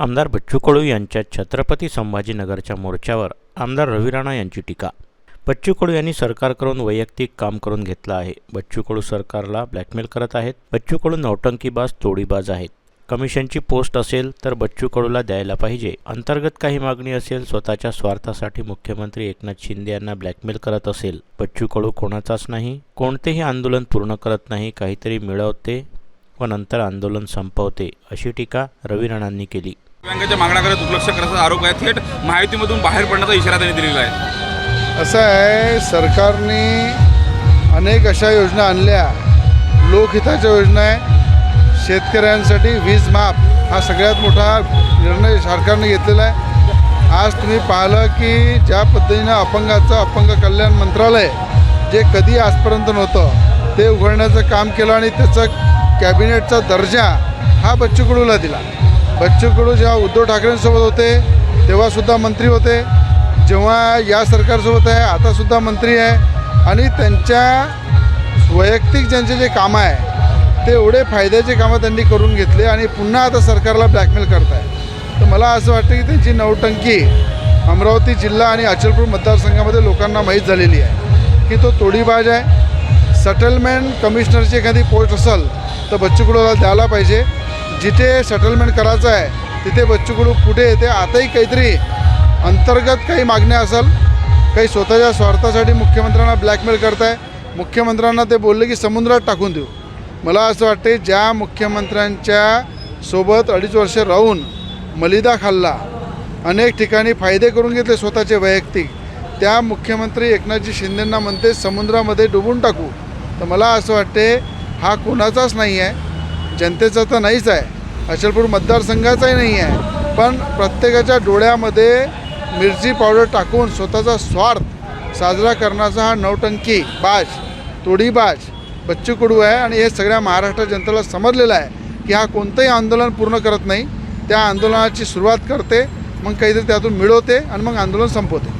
आमदार बच्चू कडू यांच्या छत्रपती संभाजीनगरच्या मोर्चावर आमदार रवी राणा यांची टीका. बच्चू कडू यांनी सरकारकडून वैयक्तिक काम करून घेतलं आहे. बच्चू कडू सरकारला ब्लॅकमेल करत आहेत. बच्चू कडू नौटंकीबाज तोडीबाज आहेत. कमिशनची पोस्ट असेल तर बच्चू कडूला द्यायला पाहिजे. अंतर्गत काही मागणी असेल स्वतःच्या स्वार्थासाठी मुख्यमंत्री एकनाथ शिंदे यांना ब्लॅकमेल करत असेल. बच्चू कडू कोणाचाच नाही. कोणतेही आंदोलन पूर्ण करत नाही. काहीतरी मिळवते व नंतर आंदोलन संपवते अशी टीका रवी राणांनी केली. बँकेच्या मागण्याकडे दुर्लक्ष करण्याचा आरोप आहे. थेट माहितीमधून बाहेर पडण्याचा इशारा त्यांनी दिलेला आहे. असं आहे सरकारने अनेक अशा योजना आणल्या. लोकहिताच्या योजना आहे. शेतकऱ्यांसाठी वीज माफ हा सगळ्यात मोठा निर्णय सरकारने घेतलेला आहे. आज तुम्ही पाहिलं की ज्या पद्धतीनं अपंगाचं अपंग कल्याण मंत्रालय जे कधी आजपर्यंत नव्हतं ते उघडण्याचं काम केलं आणि त्याचं कॅबिनेटचा दर्जा हा बच्चू कडूला दिला. बच्चू कडू जेव्हा उद्धव ठाकरेंसोबत होते तेव्हासुद्धा मंत्री होते. जेव्हा या सरकारसोबत आहे आतासुद्धा मंत्री आहे. आणि त्यांच्या वैयक्तिक ज्यांचे जे कामं आहे ते एवढे फायद्याचे कामं त्यांनी करून घेतले आणि पुन्हा आता सरकारला ब्लॅकमेल करत आहे तर मला असं वाटतं की त्यांची नवटंकी अमरावती जिल्हा आणि अचलपूर मतदारसंघामध्ये लोकांना माहीत झालेली आहे की तो तोडीबाज आहे. सेटलमेंट कमिशनरची एखादी पोस्ट असेल तर बच्चूकडूला द्यायला पाहिजे. जिथे सेटलमेंट करायचं आहे तिथे बच्चू कडू कुठे येते. आताही काहीतरी अंतर्गत काही मागण्या असेल काही स्वतःच्या स्वार्थासाठी मुख्यमंत्र्यांना ब्लॅकमेल करताय. मुख्यमंत्र्यांना ते बोलले की समुद्रात टाकून देऊ. मला असं वाटते ज्या मुख्यमंत्र्यांच्या सोबत अडीच वर्ष राहून मलिदा खाल्ला अनेक ठिकाणी फायदे करून घेतले स्वतःचे वैयक्तिक त्या मुख्यमंत्री एकनाथजी शिंदेंना म्हणते समुद्रामध्ये डुबून टाकू. तर मला असं वाटते हा कोणाचाच नाही आहे जनतेचा तर नाहीच आहे. अचलपूर मतदारसंघाचाही नाही आहे. पण प्रत्येकाच्या डोळ्यामध्ये मिरची पावडर टाकून स्वतःचा स्वार्थ साजरा करण्याचा हा नौटंकी बाज तोडीबाज बच्चू कडू आहे आणि हे सगळ्या महाराष्ट्र जनतेला समजलेलं आहे की हा कोणतंही आंदोलन पूर्ण करत नाही. त्या आंदोलनाची सुरुवात करते मग काहीतरी त्यातून मिळवते आणि मग आंदोलन संपवते.